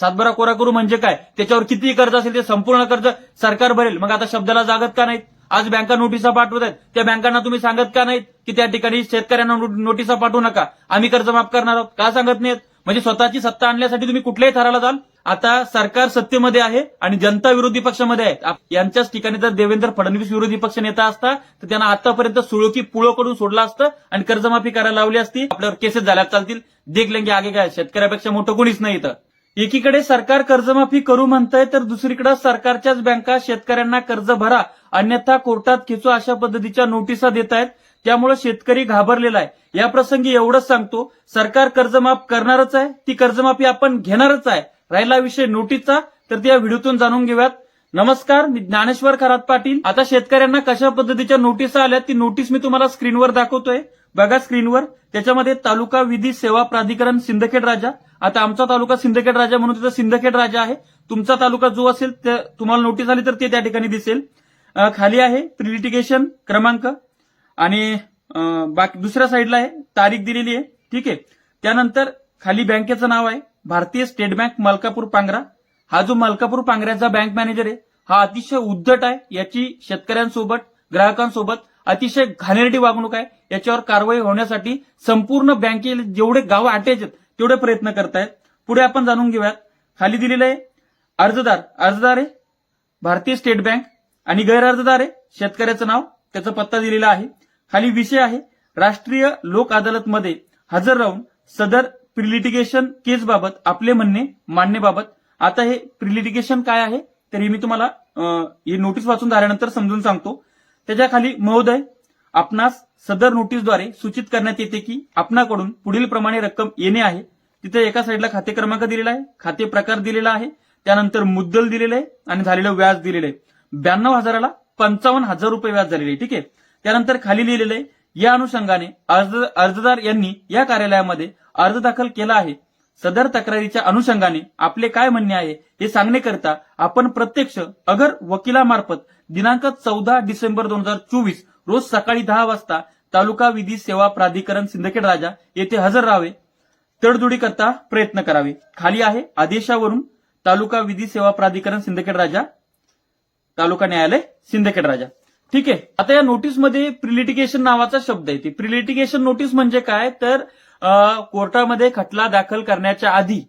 सातबारा कोरा करू म्हणजे काय? त्याच्यावर किती कर्ज असेल ते संपूर्ण कर्ज सरकार भरेल. मग आता शब्दाला जागत का नाहीत? आज बँका नोटिसा पाठवत आहेत. त्या बँकांना तुम्ही सांगत का नाहीत की त्या ठिकाणी शेतकऱ्यांना नोटिसा पाठवू नका? आम्ही कर्ज माफ करणार आहोत. का सांगत नाहीत? म्हणजे स्वतःची सत्ता आणण्यासाठी तुम्ही कुठल्याही थराला जाल. आता सरकार सत्तेमध्ये आहे आणि जनता विरोधी पक्षामध्ये आहे यांच्याच ठिकाणी जर देवेंद्र फडणवीस विरोधी पक्ष नेता असता तर त्यांना आतापर्यंत सुळोकी पुळो करून सोडलं असतं आणि कर्जमाफी करायला लावली असती आपल्यावर केसेस झाल्या चालतील. देख लेंगे आगे काय? शेतकऱ्यापेक्षा मोठं कोणीच नाही इथं. एकीकडे सरकार कर्जमाफी करू म्हणतंय तर दुसरीकडे सरकारच्याच बँका शेतकऱ्यांना कर्ज भरा. अन्यथा कोर्टात खेचू अशा पद्धतीच्या नोटिसा देत आहेत त्यामुळे शेतकरी घाबरलेला आहे. या प्रसंगी एवढंच सांगतो सरकार कर्जमाफ करणारच आहे ती कर्जमाफी आपण घेणारच आहे. राहिला विषय नोटीसचा तर त्या व्हिडिओतून जाणून घेऊयात. नमस्कार मी ज्ञानेश्वर खरात पाटील. आता शेतकऱ्यांना कशा पद्धतीच्या नोटीस आल्या ती नोटीस मी तुम्हाला स्क्रीनवर दाखवतोय. बघा स्क्रीनवर. त्याच्यामध्ये तालुका विधी सेवा प्राधिकरण सिंदखेड राजा. आता आमचा तालुका सिंदखेड राजा म्हणून तिथं सिंदखेड राजा आहे. तुमचा तालुका जो असेल तुम्हाला नोटीस आली तर ते त्या ठिकाणी दिसेल. खाली आहे प्रिलिटिगेशन क्रमांक. आणि बाकी दुसऱ्या साईडला आहे तारीख दिलेली आहे. ठीक आहे. त्यानंतर खाली बँकेचं नाव आहे. भारतीय स्टेट बँक मलकापूर पांगरा. हा जो मलकापूर पांगऱ्याचा बँक मॅनेजर आहे हा अतिशय उद्धट आहे. याची शेतकऱ्यांसोबत ग्राहकांसोबत अतिशय घाणेरडी वागणूक आहे. याच्यावर कारवाई होण्यासाठी संपूर्ण बँकेला जेवढे गाव अटॅच आहेत तेवढे प्रयत्न करतायत. पुढे आपण जाणून घेऊयात. खाली दिलेलं आहे अर्जदार. अर्जदार आहे भारतीय स्टेट बँक आणि गैर अर्जदार आहे शेतकऱ्याचं नाव. त्याचा पत्ता दिलेला आहे. खाली विषय आहे राष्ट्रीय लोक अदालतमध्ये हजर राहून सदर प्रिलिटिगेशन केसबाबत आपले म्हणणे मांडण्याबाबत आता हे प्रिलिटिगेशन काय आहे तर हे मी तुम्हाला हे ही नोटीस वाचून झाल्यानंतर समजून सांगतो. त्याच्याखाली महोदय आपणास सदर नोटीसद्वारे सूचित करण्यात येते की आपणाकडून पुढील प्रमाणे रक्कम येणे आहे. तिथे एका साईडला खाते क्रमांक दिलेला आहे खाते प्रकार दिलेला आहे त्यानंतर मुद्दल दिलेलं आहे आणि झालेलं व्याज दिलेलं आहे. ब्याण्णव हजाराला पंचावन्न हजार रुपये व्याज झालेले आहे ठीक आहे? त्यानंतर खाली लिहिलेलं आहे या अनुषंगाने अर्ज अर्जदार यांनी या कार्यालयामध्ये अर्ज दाखल केला आहे. सदर तक्रारीच्या अनुषंगाने आपले काय म्हणणे आहे हे सांगण्याकरता आपण प्रत्यक्ष अगर वकिलामार्फत दिनांक चौदा डिसेंबर दोन हजार चोवीस रोज सकाळी दहा वाजता तालुका विधी सेवा प्राधिकरण सिंदखेड राजा येथे हजर राहावे. तडजोडी करता प्रयत्न करावे. खाली आहे आदेशावरून तालुका विधी सेवा प्राधिकरण सिंदखेड राजा तालुका न्यायालय सिंदखेड राजा. ठीक आहे. आता या नोटीसमध्ये प्रिलिटिगेशन नावाचा शब्द आहे. प्रिलिटिगेशन नोटीस म्हणजे काय? तर कोर्टामध्ये खटला दाखल करण्याच्या आधी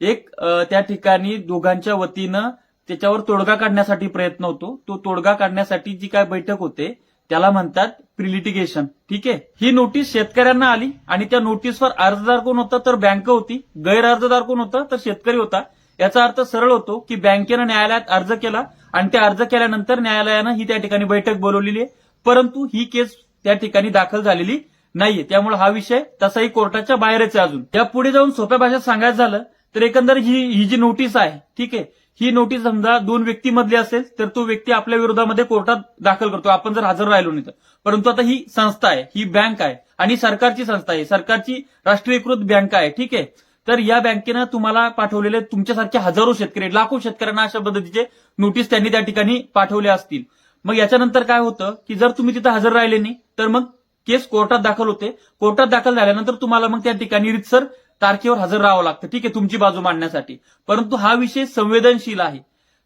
एक त्या ठिकाणी दोघांच्या वतीनं त्याच्यावर तोडगा काढण्यासाठी प्रयत्न होतो. तो तोडगा काढण्यासाठी जी काय बैठक होते त्याला म्हणतात प्रिलिटिगेशन ठीक आहे? ही नोटीस शेतकऱ्यांना आली आणि त्या नोटीसवर अर्जदार कोण होता तर बँक होती. गैर अर्जदार कोण होता तर शेतकरी होता. याचा अर्थ सरळ होतो की बँकेनं न्यायालयात अर्ज केला आणि त्या अर्ज केल्यानंतर न्यायालयानं ही त्या ठिकाणी बैठक बोलवलेली आहे. परंतु ही केस त्या ठिकाणी दाखल झालेली नाहीये. त्यामुळे हा विषय तसाही कोर्टाच्या बाहेरच आहे अजून. या पुढे जाऊन सोप्या भाषेत सांगायचं झालं तर एकंदर ही ही जी नोटीस आहे ठीक आहे ही नोटीस समजा दोन व्यक्तीमधली असेल तर तो व्यक्ती आपल्या विरोधामध्ये कोर्टात दाखल करतो. आपण जर हजर राहिलो नाही तर. परंतु आता ही संस्था आहे ही बँक आहे आणि सरकारची संस्था आहे. सरकारची राष्ट्रीयकृत बँक आहे ठीक आहे. तर या बँकेनं तुम्हाला पाठवलेले तुमच्यासारखे हजारो शेतकरी लाखो शेतकऱ्यांना अशा पद्धतीचे नोटीस त्यांनी त्या ठिकाणी पाठवले असतील. मग याच्यानंतर काय होतं की जर तुम्ही तिथं हजर राहिले नाही तर मग केस कोर्टात दाखल होते. कोर्टात दाखल झाल्यानंतर तुम्हाला मग त्या ठिकाणी रितसर तारखेवर हजर राहावं लागतं. ठीक आहे तुमची बाजू मांडण्यासाठी. परंतु हा विषय संवेदनशील आहे.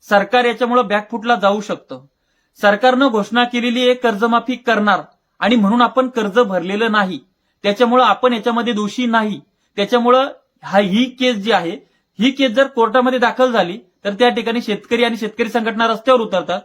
सरकार याच्यामुळे बॅकफुटला जाऊ शकतं. सरकारनं घोषणा केलेली आहे कर्जमाफी करणार. आणि म्हणून आपण कर्ज भरलेलं नाही. त्याच्यामुळं आपण याच्यामध्ये दोषी नाही. त्याच्यामुळं हा ही केस जी आहे ही केस जर कोर्टामध्ये दाखल झाली तर त्या ठिकाणी शेतकरी आणि शेतकरी संघटना रस्त्यावर उतरतात.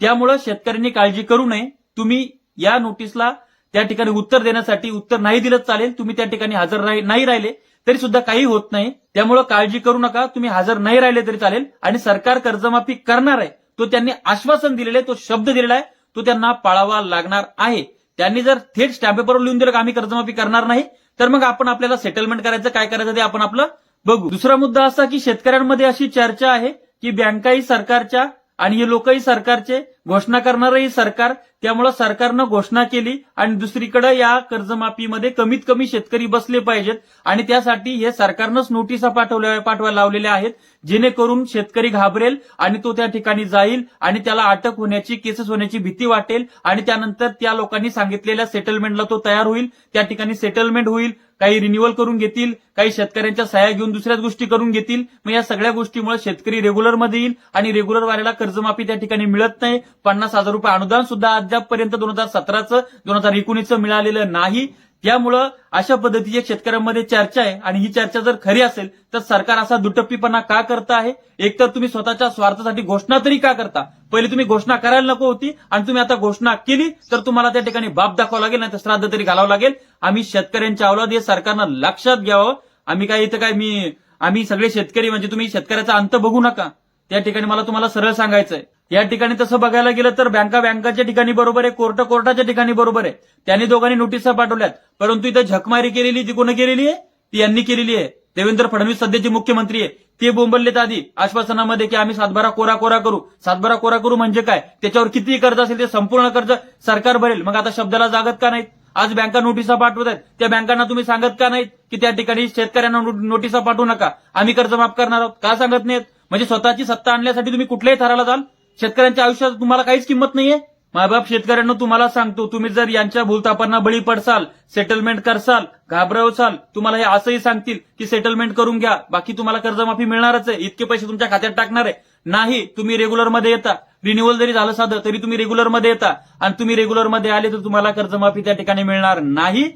त्यामुळं शेतकऱ्यांनी काळजी करू नये. तुम्ही या नोटीसला त्या ठिकाणी उत्तर देण्यासाठी उत्तर नाही दिलं चालेल तुम्ही त्या ठिकाणी हजर नाही राहिले तरी सुद्धा काही होत नाही. त्यामुळं काळजी करू नका तुम्ही हजर नाही राहिले तरी चालेल. आणि सरकार कर्जमाफी करणार आहे तो त्यांनी आश्वासन दिलेलं आहे तो शब्द दिलेला आहे तो त्यांना पाळावा लागणार आहे. त्यांनी जर थेट स्टॅम्प पेपरवर लिहून दिलं आम्ही कर्जमाफी करणार नाही तर मग आपण आपल्याला सेटलमेंट करायचं काय करायचं ते आपण आपलं बघू. दुसरा मुद्दा असा की शेतकऱ्यांमध्ये अशी चर्चा आहे की बँकाही सरकारच्या आणि हे लोकही सरकारचे घोषणा करणारही सरकार त्यामुळे सरकारनं घोषणा केली आणि दुसरीकडे या कर्जमाफीमध्ये कमीत कमी शेतकरी बसले पाहिजेत आणि त्यासाठी हे सरकारनंच नोटिसा पाठवल्या पाठवायला लावलेल्या आहेत जेणेकरून शेतकरी घाबरेल आणि तो त्या ठिकाणी जाईल आणि त्याला अटक होण्याची केसेस होण्याची भीती वाटेल आणि त्यानंतर त्या लोकांनी सांगितलेल्या सेटलमेंटला तो तयार होईल त्या ठिकाणी सेटलमेंट होईल काही रिन्युअल करून घेतील काही शेतकऱ्यांच्या सहाय्या घेऊन दुसऱ्याच गोष्टी करून घेतील. मग या सगळ्या गोष्टीमुळे शेतकरी रेग्युलरमध्ये येईल आणि रेग्युलर वाल्याला कर्जमाफी त्या ठिकाणी मिळत नाही. पन्नास हजार रुपये अनुदान सुद्धा अद्यापपर्यंत दोन हजार सतराचं दोन हजार एकोणीसचं मिळालेलं नाही. त्यामुळं अशा पद्धतीची शेतकऱ्यांमध्ये चर्चा आहे. आणि ही चर्चा जर खरी असेल तर सरकार असा दुटप्पीपणा का करत आहे? एकतर तुम्ही स्वतःच्या स्वार्थासाठी घोषणा तरी का करता? पहिले तुम्ही घोषणा करायला नको होती आणि तुम्ही आता घोषणा केली तर तुम्हाला त्या ठिकाणी बाप दाखवावं लागेल नाही तर श्राद्ध तरी घालावं लागेल. आम्ही शेतकऱ्यांच्या अवलाद हे सरकारनं लक्षात घ्यावं. आम्ही काय इथं काय मी आम्ही सगळे शेतकरी म्हणजे तुम्ही शेतकऱ्याचा अंत बघू नका. त्या ठिकाणी मला तुम्हाला सरळ सांगायचंय. या ठिकाणी तसं बघायला गेलं तर बँका बँकाच्या ठिकाणी बरोबर आहे कोर्ट कोर्टाच्या ठिकाणी बरोबर आहे. त्यांनी दोघांनी नोटिसा पाठवल्यात. परंतु इथं झकमारी केलेली ती कोणी केलेली आहे? ती यांनी केलेली आहे. देवेंद्र फडणवीस सध्याचे मुख्यमंत्री आहे. ते बोंबललेत आधी. आश्वासनामध्ये की आम्ही सातबारा कोरा कोरा करू. सातबारा कोरा करू म्हणजे काय? त्याच्यावर किती कर्ज असेल ते संपूर्ण कर्ज सरकार भरेल. मग आता शब्दाला जागत का नाहीत? आज बँका नोटिसा पाठवत आहेत. त्या बँकांना तुम्ही सांगत का नाहीत की त्या ठिकाणी शेतकऱ्यांना नोटिसा पाठवू नका? आम्ही कर्ज माफ करणार आहोत. का सांगत नाहीत? म्हणजे स्वतःची सत्ता आणण्यासाठी तुम्ही कुठल्याही थराला जाल? शेतकऱ्यांच्या आयुष्यात तुम्हाला काहीच किंमत नाहीये. मायबाप शेतकऱ्यांना तुम्हाला सांगतो तुम्ही जर यांच्या भूलतापांना बळी पडसाल सेटलमेंट करसाल घाबरवसाल तुम्हाला हे असंही सांगतील की सेटलमेंट करून घ्या. बाकी तुम्हाला कर्जमाफी मिळणारच आहे. इतके पैसे तुमच्या खात्यात टाकणार आहे. नाही तुम्ही रेग्युलरमध्ये येता. रिन्युअल जरी झालं साधं तरी तुम्ही रेग्युलरमध्ये येता. आणि तुम्ही रेग्युलरमध्ये आले तर तुम्हाला कर्जमाफी त्या ठिकाणी मिळणार नाही.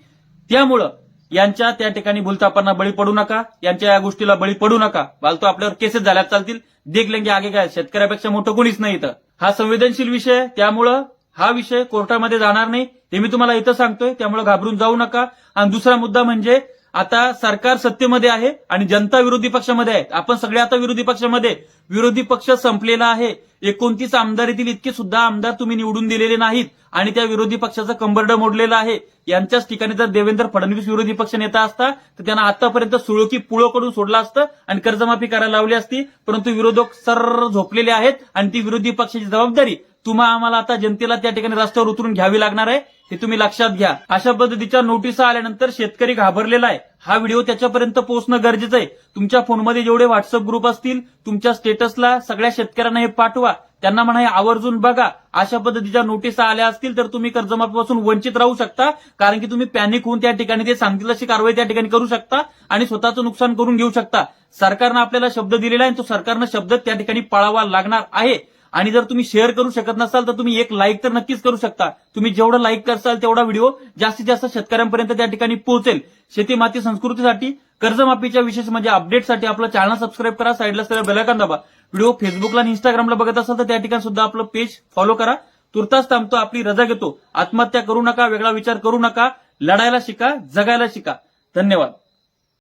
त्यामुळं यांच्या त्या ठिकाणी भूलतापांना बळी पडू नका. यांच्या या गोष्टीला बळी पडू नका. बालतो आपल्यावर केसेस झाल्यात चालतील. देख लेंगे आगे काय. शेतकऱ्यापेक्षा मोठं कोणीच नाही इथं. हा संवेदनशील विषय त्यामुळं हा विषय कोर्टामध्ये जाणार नाही. हे मी तुम्हाला इथं सांगतोय. त्यामुळे घाबरून जाऊ नका. आणि दुसरा मुद्दा म्हणजे आता सरकार सत्तेमध्ये आहे आणि जनता विरोधी पक्षामध्ये आहे. आपण सगळे आता विरोधी पक्षामध्ये विरोधी पक्ष संपलेला आहे. एकोणतीस आमदारीतील इतके सुद्धा आमदार तुम्ही निवडून दिलेले नाहीत आणि त्या विरोधी पक्षाचं कंबरड मोडलेलं आहे. यांच्याच ठिकाणी जर देवेंद्र फडणवीस विरोधी पक्ष नेता असता तर त्यांना आतापर्यंत सुळकी पुळो कडून सोडलं असतं आणि कर्जमाफी करायला लावली असती. परंतु विरोधक सर झोपलेले आहेत आणि ती विरोधी पक्षाची जबाबदारी तुम्हा आम्हाला आता जनतेला त्या ठिकाणी रस्त्यावर उतरून घ्यावी लागणार आहे. हे तुम्ही लक्षात घ्या. अशा पद्धतीच्या नोटिसा आल्यानंतर शेतकरी घाबरलेला आहे. हा व्हिडिओ त्याच्यापर्यंत पोहोचणं गरजेचं आहे. तुमच्या फोनमध्ये जेवढे व्हॉट्सअप ग्रुप असतील तुमच्या स्टेटसला सगळ्या शेतकऱ्यांना हे पाठवा. त्यांना म्हणा आवर्जून बघा. अशा पद्धतीच्या नोटिसा आल्या असतील तर तुम्ही कर्जमाफीपासून वंचित राहू शकता. कारण की तुम्ही पॅनिक होऊन त्या ठिकाणी ते सांगतील अशी कारवाई त्या ठिकाणी करू शकता आणि स्वतःचं नुकसान करून घेऊ शकता. सरकारनं आपल्याला शब्द दिलेला आहे तो सरकारनं शब्द त्या ठिकाणी पाळावा लागणार आहे. आणि जर तुम्ही शेअर करू शकत नसाल तर तुम्ही एक लाईक तर नक्कीच करू शकता. तुम्ही जेवढं लाईक करसाल तेवढा व्हिडिओ जास्तीत जास्त शेतकऱ्यांपर्यंत त्या ठिकाणी पोहोचेल. शेती माती संस्कृतीसाठी कर्जमाफीच्या विशेष म्हणजे अपडेटसाठी आपलं चॅनल सबस्क्राईब करा साईडला सगळं बेलायकन दाबा. व्हिडिओ फेसबुकला आणि इंस्टाग्रामला बघत असाल तर त्या ठिकाणी सुद्धा आपलं पेज फॉलो करा. तुर्तास थांबतो आपली रजा घेतो. आत्महत्या करू नका वेगळा विचार करू नका. लढायला शिका जगायला शिका. धन्यवाद.